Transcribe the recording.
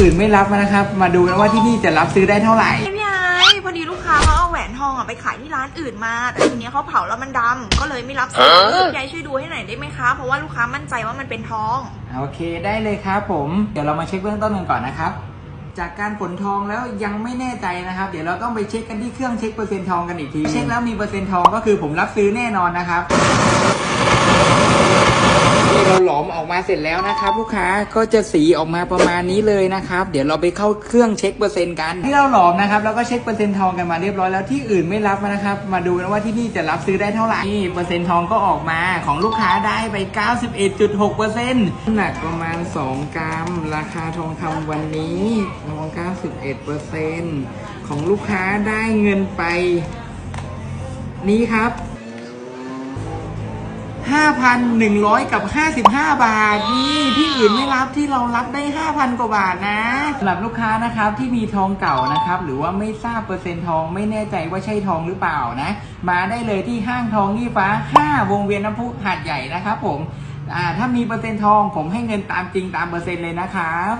อื่นไม่รับนะครับ มาดูกันว่าที่นี่จะรับซื้อได้เท่าไหร่พี่ไอ้พอดีลูกค้าเขาเอาแหวนทองอะไปขายที่ร้านอื่นมา แต่ทีเนี้ยเขาเผาแล้วมันดำก็เลยไม่รับซื้อพี่ไอ้ช่วยดูให้หน่อยได้ไหมคะ เพราะว่าลูกค้ามั่นใจว่ามันเป็นทอง โอเคได้เลยครับผม เดี๋ยวเรามาเช็คเบื้องต้นกันก่อนนะครับ จากการผลทองแล้วยังไม่แน่ใจนะครับ เดี๋ยวเราต้องไปเช็คกันที่เครื่องเช็คเปอร์เซ็นต์ทองกันอีกที เช็คแล้วมีเปอร์เซ็นต์ทองก็คือผมรับซื้อแน่นอนนะครับนี่เรา หลอมออกมาเสร็จแล้วนะครับ ลูกค้าก็จะสีออกมาประมาณนี้เลยนะครับ เดี๋ยวเราไปเข้าเครื่องเช็คเปอร์เซ็นต์กัน ที่เราหลอมนะครับแล้วก็เช็คเปอร์เซ็นต์ทองกันมาเรียบร้อยแล้วที่อื่นไม่รับนะครับ มาดูกันว่าที่นี่จะรับซื้อได้เท่าไหร่นี่เปอร์เซ็นต์ทองก็ออกมาของลูกค้าได้ไป 91.6เปอร์เซ็นต์หนักประมาณ 2 กรัม ราคาทองคำวันนี้ทอง91เปอร์เซ็นต์ของลูกค้าได้เงินไป นี้ครับ 5,100 กับ 55 บาท นี่ที่อื่นไม่รับที่เรารับได้ 5,000 กว่าบาทนะสำหรับลูกค้านะครับที่มีทองเก่านะครับ หรือว่าไม่ทราบเปอร์เซ็นต์ทองไม่แน่ใจว่าใช่ทองหรือเปล่านะ มาได้เลยที่ห้างทองยี่ฟ้า 5 วงเวียนน้ำพุหาดใหญ่นะครับผมถ้ามีเปอร์เซ็นต์ทองผมให้เงินตามจริงตามเปอร์เซ็นต์เลยนะครับ